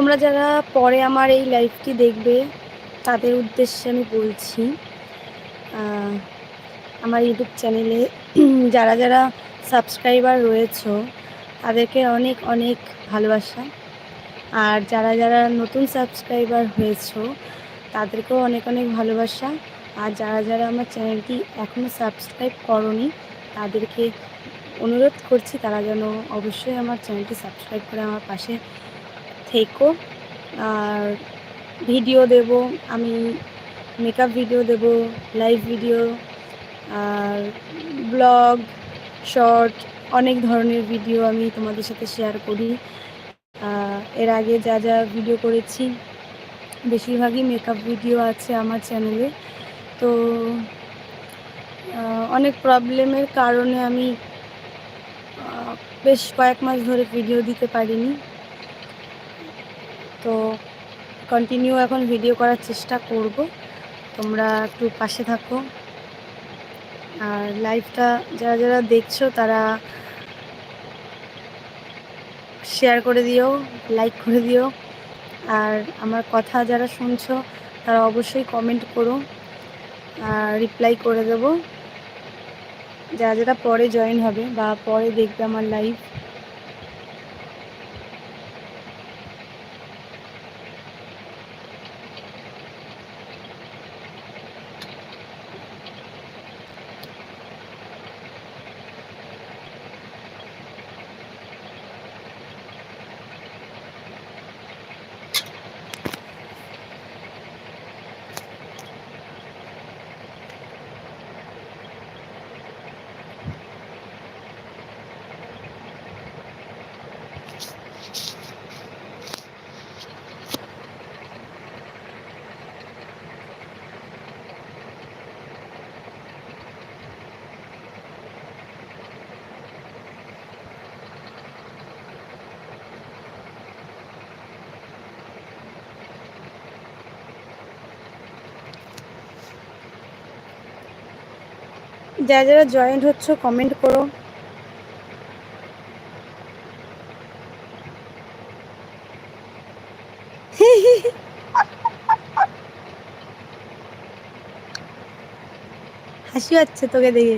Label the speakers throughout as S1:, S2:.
S1: তোমরা যারা পরে আমার এই লাইফটি দেখবে, তাদের উদ্দেশ্যে আমি বলছি আমার ইউটিউব চ্যানেলে যারা যারা সাবস্ক্রাইবার রয়েছে, তাদেরকে অনেক অনেক ভালোবাসা। আর যারা যারা নতুন সাবস্ক্রাইবার হয়েছ, তাদেরকেও অনেক অনেক ভালোবাসা। আর যারা যারা আমার চ্যানেলটি এখনও সাবস্ক্রাইব করনি, তাদেরকে অনুরোধ করছি, তারা যেন অবশ্যই আমার চ্যানেলটি সাবস্ক্রাইব করে আমার পাশে থেকো। আর ভিডিও দেব, আমি মেকআপ ভিডিও দেব লাইভ ভিডিও আর ব্লগ শর্ট অনেক ধরনের ভিডিও আমি তোমাদের সাথে শেয়ার করি। এর আগে যা যা ভিডিও করেছি, বেশিরভাগই মেকআপ ভিডিও আছে আমার চ্যানেলে তো অনেক প্রবলেমের কারণে আমি বেশ কয়েক মাস ধরে ভিডিও দিতে পারিনি। তো কন্টিনিউ এখন ভিডিও করার চেষ্টা করব। তোমরা একটু পাশে থাকো। আর লাইভটা যারা যারা দেখছ, তারা শেয়ার করে দিও লাইক করে দিও। আর আমার কথা যারা শুনছো, তারা অবশ্যই কমেন্ট করো। আর রিপ্লাই করে দেব। যারা যারা পরে জয়েন হবে বা পরে দেখবে আমার লাইভ যারা যারা জয়েন্ট হচ্ছে কমেন্ট করো। হাসি হচ্ছে তোকে দেখে।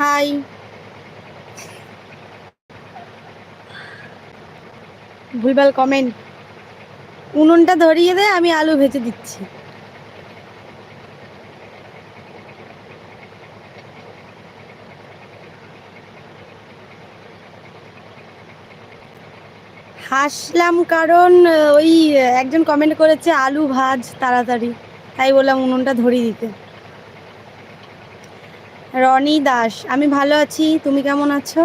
S1: হাই ভুলভাল কমেন্ট উনুনটা ধরিয়ে দে, আমি আলু ভেজে দিচ্ছি। হাসলাম কারণ, ওই একজন কমেন্ট করেছে, আলু ভাজ তাড়াতাড়ি। তাই বললাম উনুনটা ধরিয়ে দিতে। রনি দাস, আমি ভালো আছি, তুমি কেমন আছো?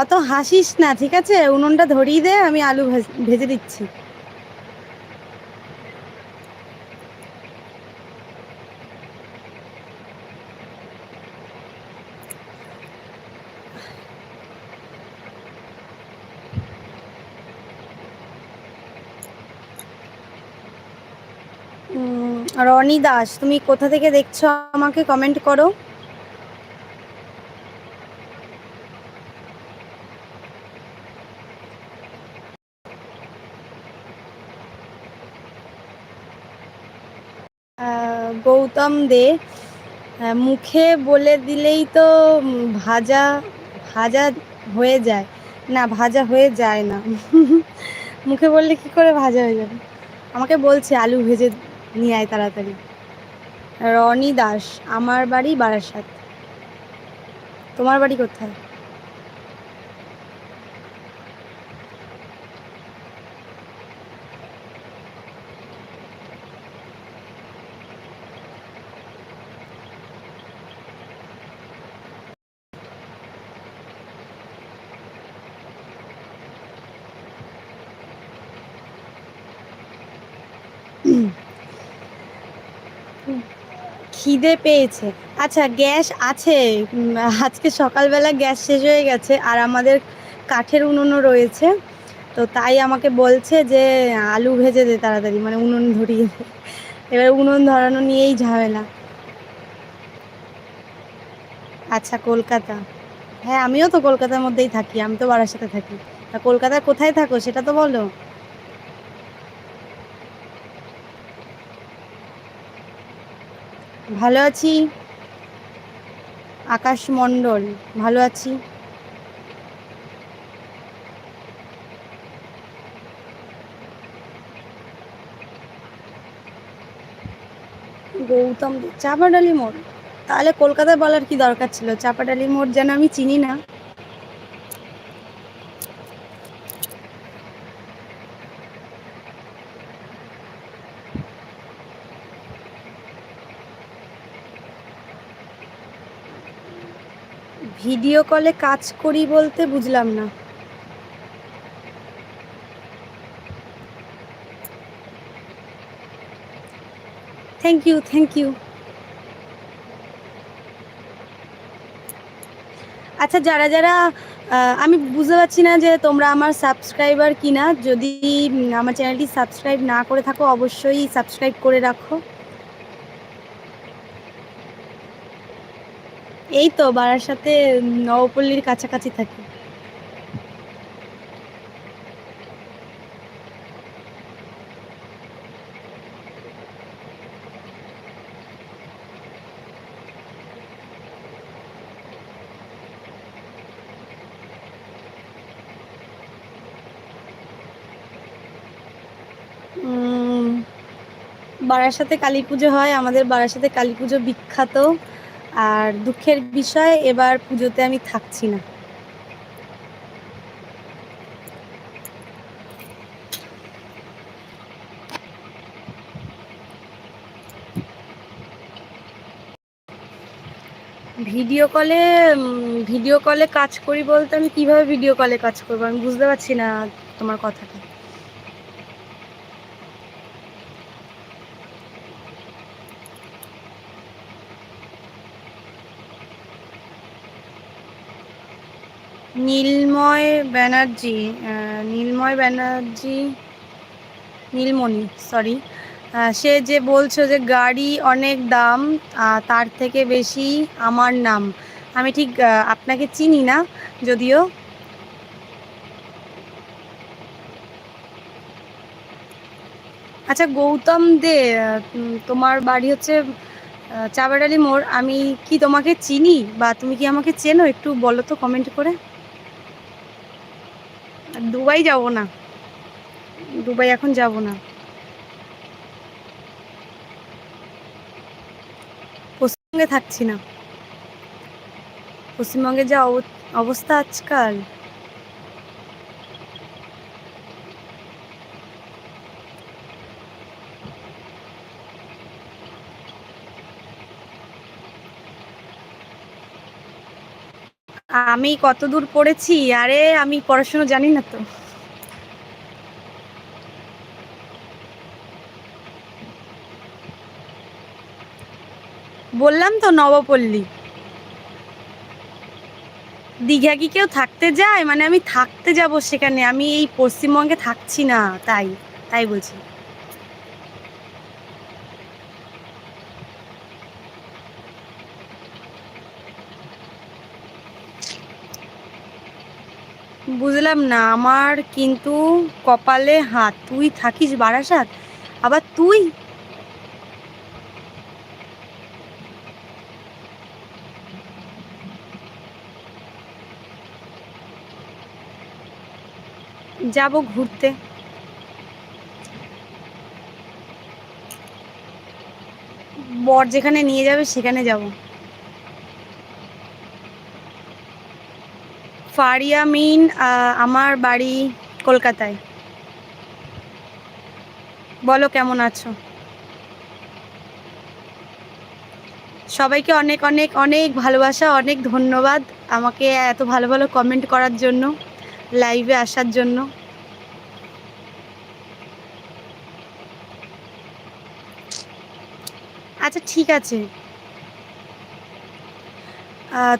S1: অত হাসিস না, ঠিক আছে? উনুনটা ধরিয়ে দে, আমি আলু ভেজে দিচ্ছি। রনি দাস, তুমি কোথা থেকে দেখছ আমাকে কমেন্ট করো? গৌতম দে মুখে বলে দিলেই তো ভাজা ভাজা হয়ে যায়। না, ভাজা হয়ে যায় না। মুখে বললে কি করে ভাজা হয়ে যাবে? আমাকে বলছে আলু ভেজে নিয়ে আয় তাড়াতাড়ি। রনি দাস আমার বাড়ি বারাসাত। তোমার বাড়ি কোথায়? খিদে পেয়েছে। আচ্ছা গ্যাস আছে। আজকে সকালবেলা গ্যাস শেষ হয়ে গেছে আর আমাদের কাঠের উনুনও রয়েছে। তো তাই আমাকে বলছে যে, আলু ভেজে দে তাড়াতাড়ি মানে উনুন ধরিয়ে দে। এবার উনুন ধরানো নিয়েই ঝামেলা। আচ্ছা কলকাতা। হ্যাঁ আমিও তো কলকাতার মধ্যেই থাকি, আমি তো বারাসাতে থাকি। তা কলকাতার কোথায় থাকো, সেটা তো বলো। ভালো আছি? আকাশ মণ্ডল, ভালো আছি? গৌতম, চাপাডালি মোড়। তাহলে কলকাতায় বলার কি দরকার ছিল? চাপাডালি মোড় যেন আমি চিনি না। ভিডিও কলে কাজ করি বলতে বুঝলাম না। থ্যাংক ইউ থ্যাংক ইউ আচ্ছা যারা যারা আমি বুঝতে পারছি না যে তোমরা আমার সাবস্ক্রাইবার কিনা। যদি আমার চ্যানেলটি সাবস্ক্রাইব না করে থাকো, অবশ্যই সাবস্ক্রাইব করে রাখো। এই তো বাড়ার সাথে নবপল্লীর কাছাকাছি থাকি। বারাসাতে কালী পুজো হয়। আমাদের বারাসাতে কালী পুজো বিখ্যাত। আর দুঃখের বিষয়, এবার পুজোতে আমি থাকছি না। ভিডিও কলে ভিডিও কলে কাজ করি বলতে আমি কীভাবে ভিডিও কলে কাজ করব? আমি বুঝতে পারছি না তোমার কথাটা। নীলময় ব্যানার্জি নীলময় ব্যানার্জি, নীলমণি সরি সে যে বলছো যে গাড়ি অনেক দাম তার থেকে বেশি আমার নাম। আমি ঠিক আপনাকে চিনি না, যদিও। আচ্ছা গৌতম দে তোমার বাড়ি হচ্ছে চাবাডালি মোড়। আমি কি তোমাকে চিনি বা তুমি কি আমাকে চেনো? একটু বলো তো কমেন্ট করে। দুবাই যাব না। দুবাই এখন যাব না। পশ্চিমবঙ্গে থাকছি না। পশ্চিমবঙ্গের যা অব- অবস্থা আজকাল। আমি কত দূর পড়েছি? আরে, আমি পড়াশোনা জানি না তো। বললাম তো নবপল্লী। দীঘা কি কেউ থাকতে যায়? মানে আমি থাকতে যাব সেখানে। আমি এই পশ্চিমবঙ্গে থাকছি না, তাই তাই বলছি। বুঝলাম না, আমার কিন্তু কপালে হাত। তুই থাকিস বারাসাত? আবার তুই? যাব ঘুরতে। বর যেখানে নিয়ে যাবে, সেখানে যাব। ফারিয়া মিন আমার বাড়ি কলকাতায়। বলো কেমন আছো? সবাইকে অনেক অনেক অনেক ভালোবাসা, অনেক ধন্যবাদ আমাকে এত ভালো ভালো কমেন্ট করার জন্য লাইভে আসার জন্য। আচ্ছা ঠিক আছে।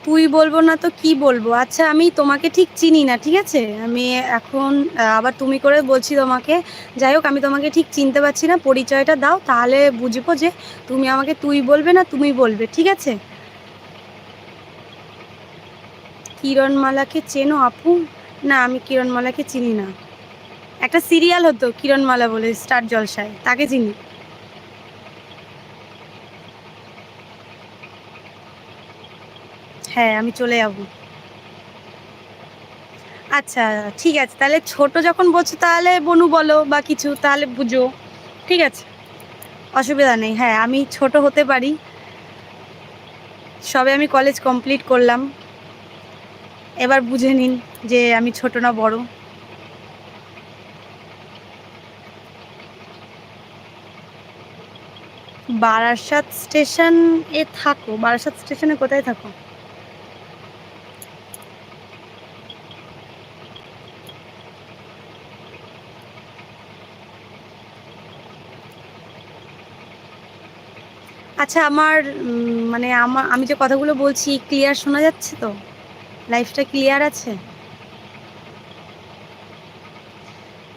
S1: তুই বলব না তো কি বলব? আচ্ছা আমি তোমাকে ঠিক চিনি না, ঠিক আছে? আমি এখন আবার তুমি করে বলছি তোমাকে। যাই হোক, আমি তোমাকে ঠিক চিনতে পারছি না, পরিচয়টা দাও, তাহলে বুঝব যে তুমি আমাকে তুই বলবে না তুমি বলবে, ঠিক আছে? কিরণমালাকে চেনো আপু? না, আমি কিরণমালাকে চিনি না। একটা সিরিয়াল হতো, কিরণমালা বলে, স্টার জলসায়, তাকে চিনি। হ্যাঁ আমি চলে যাব। আচ্ছা ঠিক আছে। তাহলে ছোট যখন বলছো, তাহলে বনু বলো বা কিছু, তাহলে বুঝো। ঠিক আছে? অসুবিধা নেই। হ্যাঁ আমি ছোট হতে পারি। সবে আমি কলেজ কমপ্লিট করলাম। এবার বুঝে নিন যে আমি ছোট না বড়। বারাসাত স্টেশন এ থাকো। বারাসাত স্টেশনে কোথায় থাকো? আচ্ছা আমার মানে আমার আমি যে কথাগুলো বলছি ক্লিয়ার শোনা যাচ্ছে তো? লাইফটা ক্লিয়ার আছে?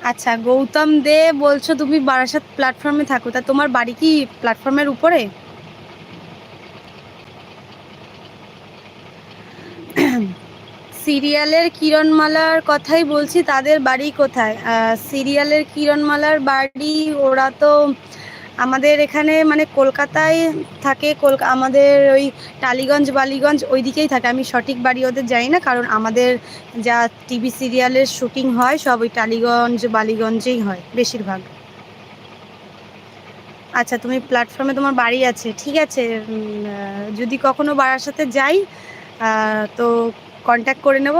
S1: আচ্ছা গৌতম দে বলছো তুমি বারাসাত প্ল্যাটফর্মে থাকো, তা তোমার বাড়ি কি প্ল্যাটফর্মের উপরে? সিরিয়ালের কিরণমালার কথাই বলছি, তাদের বাড়ি কোথায়? সিরিয়ালের কিরণমালার বাড়ি, ওরা তো আমাদের এখানে মানে কলকাতায় থাকে, কলকা আমাদের ওই টালিগঞ্জ, বালিগঞ্জ ওই দিকেই থাকে। আমি সঠিক বাড়ি ওদের যাই না, কারণ আমাদের যা টিভি সিরিয়ালের শুটিং হয়, সব ওই টালিগঞ্জ, বালিগঞ্জেই হয় বেশিরভাগ। আচ্ছা তুমি প্ল্যাটফর্মে তোমার বাড়ি আছে, ঠিক আছে। যদি কখনো বাড়ার সাথে যাই তো কন্ট্যাক্ট করে নেব।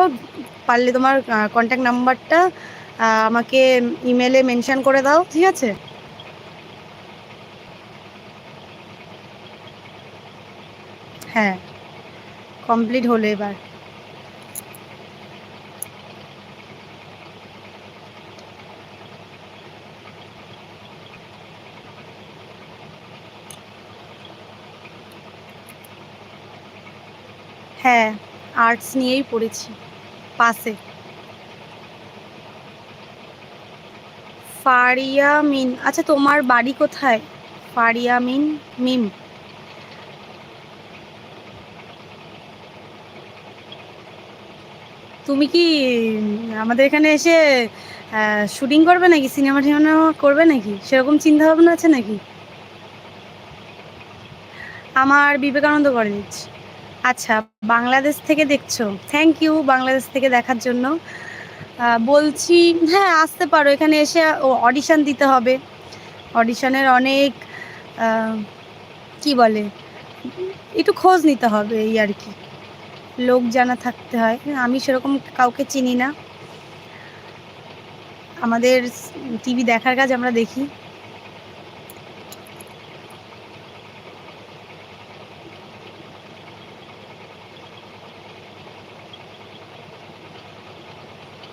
S1: পারলে তোমার কন্ট্যাক্ট নাম্বারটা আমাকে ইমেলে মেনশান করে দাও, ঠিক আছে? হ্যাঁ কমপ্লিট হলো এবার। হ্যাঁ আর্টস নিয়েই পড়েছি, পাশে। ফারিয়া মিন আচ্ছা তোমার বাড়ি কোথায়? ফারিয়া মিন মিম। তুমি কি আমাদের এখানে এসে শুটিং করবে নাকি? সিনেমা টিনেমা করবে নাকি? সেরকম চিন্তা ভাবনা আছে নাকি? আমার বিবেকানন্দ কলেজ আচ্ছা বাংলাদেশ থেকে দেখছ? থ্যাংক ইউ বাংলাদেশ থেকে দেখার জন্য। বলছি হ্যাঁ আসতে পারো। এখানে এসে অডিশান দিতে হবে। অডিশনের অনেক কি বলে, একটু খোঁজ নিতে হবে এই আর কি। লোক জানা থাকতে হয়। আমি সেরকম কাউকে চিনি না। আমাদের টিভি দেখার কাজ আমরা দেখি।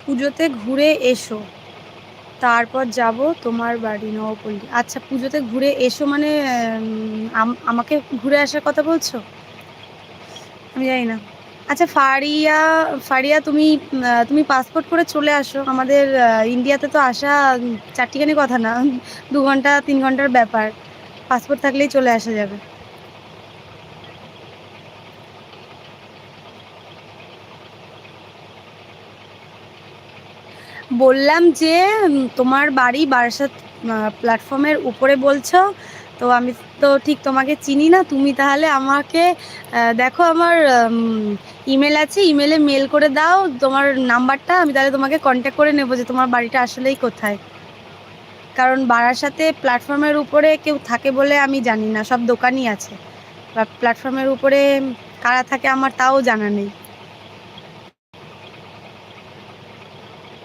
S1: পুজোতে ঘুরে এসো। তারপর যাব তোমার বাড়ি নবপল্লী। আচ্ছা পুজোতে ঘুরে এসো মানে আমাকে ঘুরে আসার কথা বলছো? আমি জানি না। আচ্ছা ফারিয়া ফারিয়া, তুমি তুমি পাসপোর্ট করে চলে আসো। আমাদের ইন্ডিয়াতে তো আসা চারটিখানি কথা না, দু ঘণ্টা, তিন ঘণ্টার ব্যাপার। পাসপোর্ট থাকলেই চলে আসা যাবে। বললাম যে তোমার বাড়ি বারাসাত প্ল্যাটফর্মের উপরে বলছো, তো আমি তো ঠিক তোমাকে চিনি না, তুমি তাহলে আমাকে দেখো আমার ইমেল আছে ইমেলে মেল করে দাও, তোমার নাম্বারটা, আমি তাহলে তোমাকে কন্ট্যাক্ট করে নেব যে তোমার বাড়িটা আসলেই কোথায়। কারণ বারাসাতে প্ল্যাটফর্মের উপরে কেউ থাকে বলে আমি জানি না, সব দোকানই আছে। বা প্ল্যাটফর্মের উপরে কারা থাকে আমার তাও জানা নেই।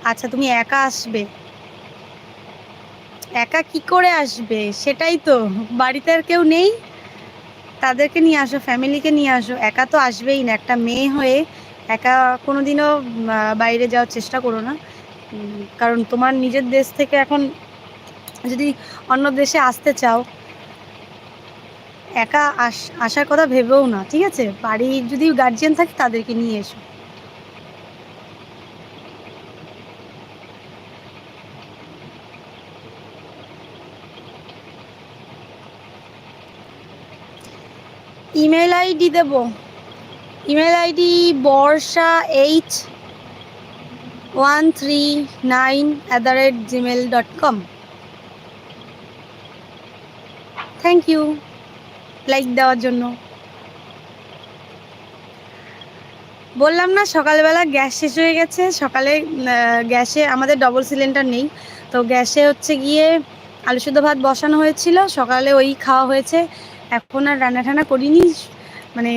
S1: আচ্ছা তুমি একা আসবে? একা কি করে আসবে? সেটাই তো, বাড়িতে আর কেউ নেই? তাদেরকে নিয়ে আসো, ফ্যামিলিকে নিয়ে আসো। একা তো আসবেই না। একটা মেয়ে হয়ে একা কোনো দিনও বাইরে যাওয়ার চেষ্টা করো না। কারণ তোমার নিজের দেশ থেকে এখন যদি অন্য দেশে আসতে চাও, একা আস, আসার কথা ভেবেও না, ঠিক আছে? বাড়ির যদি গার্জিয়ান থাকে, তাদেরকে নিয়ে এসো। Email ID Dev. Email ID Barsha H one three nine at the rate Gmail dot com. Thank you. Like দেওয়ার জন্য। বললাম না, সকালবেলা গ্যাস শেষ হয়ে গেছে। সকালে গ্যাসে আমাদের ডবল সিলিন্ডার নেই। তো গ্যাসে হচ্ছে গিয়ে আলু সুদ্ধ ভাত বসানো হয়েছিল। সকালে ওই খাওয়া হয়েছে। এখন আর রান্না টান্না করিনি। মানে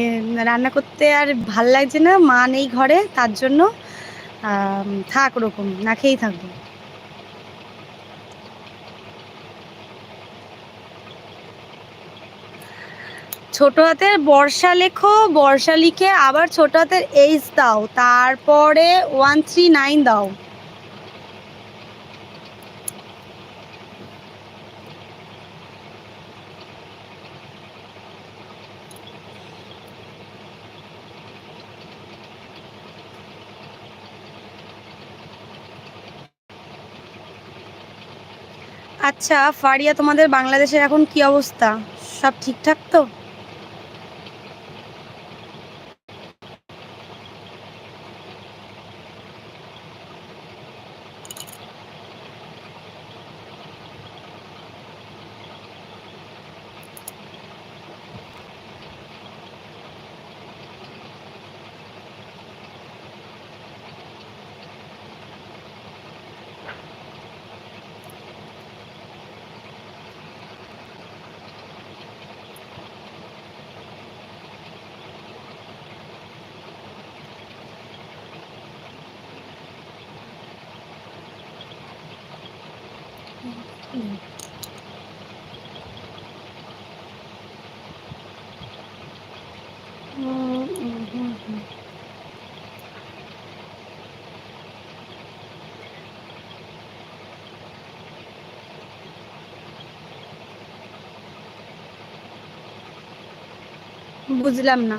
S1: রান্না করতে আর ভালো লাগছে না, মা নেই ঘরে, তার জন্য থাক ওরকম, না খেয়েই থাকব। ছোট হাতের বর্ষা লেখো, বর্ষা লিখে আবার ছোট হাতের এইচ দাও, তারপরে ওয়ান থ্রি নাইন দাও। আচ্ছা ফারিয়া তোমাদের বাংলাদেশের এখন কি অবস্থা? সব ঠিকঠাক তো? বুঝলাম না।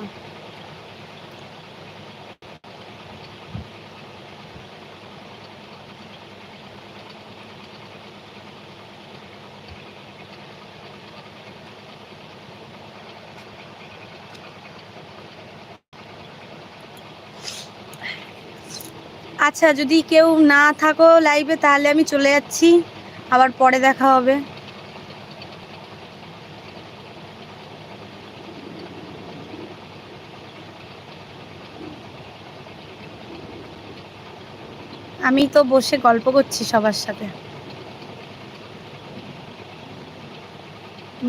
S1: আচ্ছা যদি কেউ না থাকো লাইভে তাহলে আমি চলে যাচ্ছি। আবার পরে দেখা হবে। আমি তো বসে গল্প করছি সবার সাথে।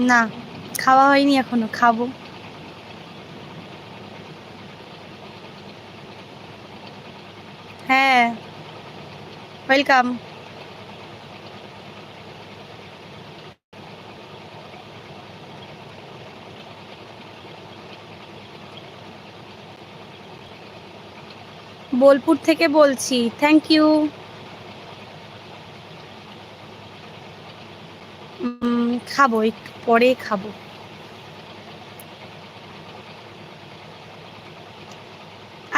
S1: না খাওয়া হয়নি এখনও খাব। হ্যাঁ ওয়েলকাম বোলপুর থেকে বলছি। থ্যাংক ইউ খাব পরে খাব।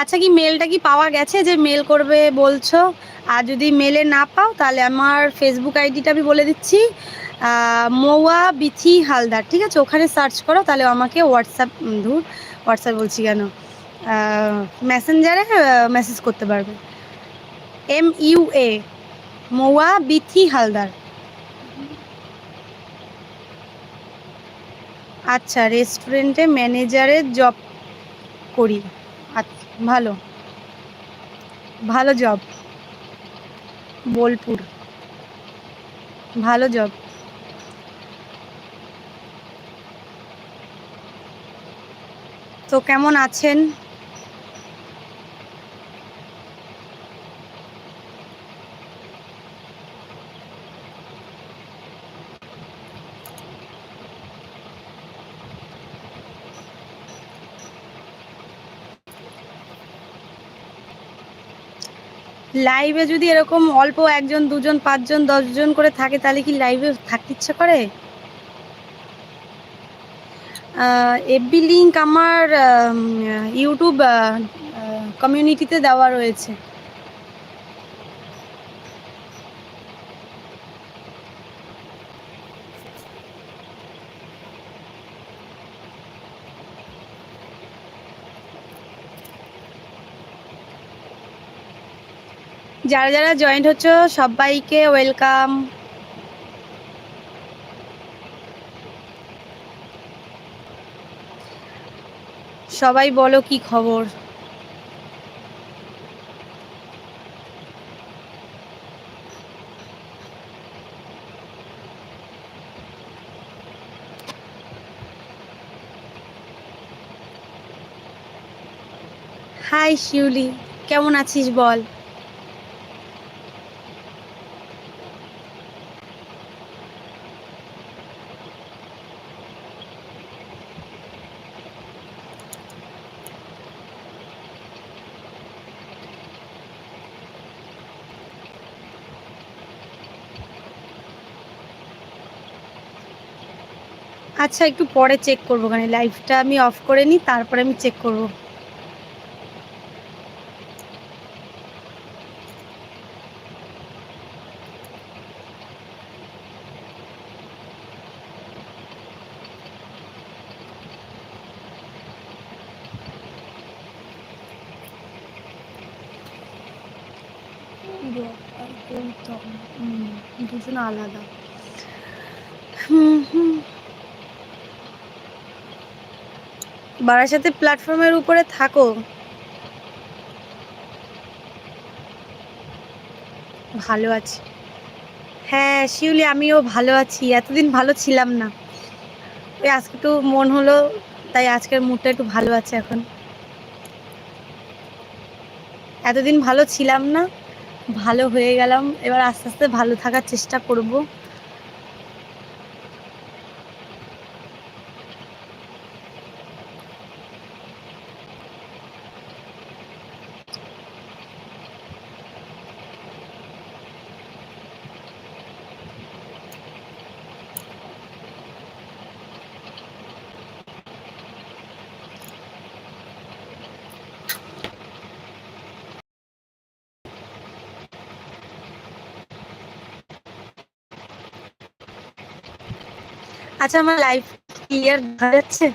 S1: আচ্ছা কি মেলটা কি পাওয়া গেছে যে মেল করবে বলছো? আর যদি মেলে না পাও, তাহলে আমার ফেসবুক আইডিটা আমি বলে দিচ্ছি। মৌয়া বিথি হালদার, ঠিক আছে? ওখানে সার্চ করো, তাহলে আমাকে হোয়াটসঅ্যাপ ধুর হোয়াটসঅ্যাপ বলছি কেন? মেসেঞ্জারে মেসেজ করতে পারবে। M U A Mouya Bithi Haldar. আচ্ছা রেস্টুরেন্টে ম্যানেজারের জব করি। আচ্ছা ভালো। ভালো জব বোলপুর। ভালো জব তো কেমন আছেন? লাইভে যদি এরকম অল্প একজন, দুজন, পাঁচজন, দশজন করে থাকে, তাহলে কি লাইভে থাকতে ইচ্ছা করে? এফবি লিঙ্ক আমার ইউটিউব কমিউনিটিতে দেওয়া রয়েছে। যারা যারা জয়েন্ট হচ্ছে, সবাইকে ওয়েলকাম সবাই বলো কি খবর? হাই শিউলি কেমন আছিস বল? আচ্ছা একটু পরে চেক করব মানে লাইভটা আমি অফ করে নিই, তারপরে আমি চেক করব। দুজন আলাদা। বারাসাতে প্ল্যাটফর্মের উপরে থাকো। ভালো আছি। হ্যাঁ শিউলি, আমিও ভালো আছি। এতদিন ভালো ছিলাম না। ওই আজকে একটু মন হলো, তাই আজকের মুডটা একটু ভালো আছে এখন। এতদিন ভালো ছিলাম না, ভালো হয়ে গেলাম। এবার আস্তে আস্তে ভালো থাকার চেষ্টা করব। আচ্ছা আমার লাইফ ক্লিয়ার দেখা যাচ্ছে?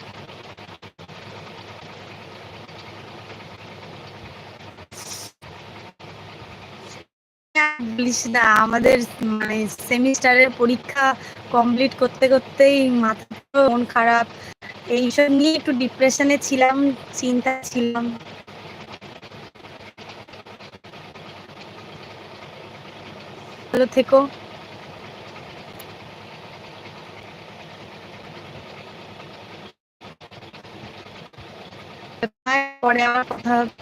S1: বলিস না, আমাদের মানে সেমিস্টারের পরীক্ষা কমপ্লিট করতে করতেই মাথা মন খারাপ। এইসব নিয়ে একটু ডিপ্রেশনে ছিলাম, চিন্তা ছিলাম। ভালো থেকো। পরে আবার কথা হবে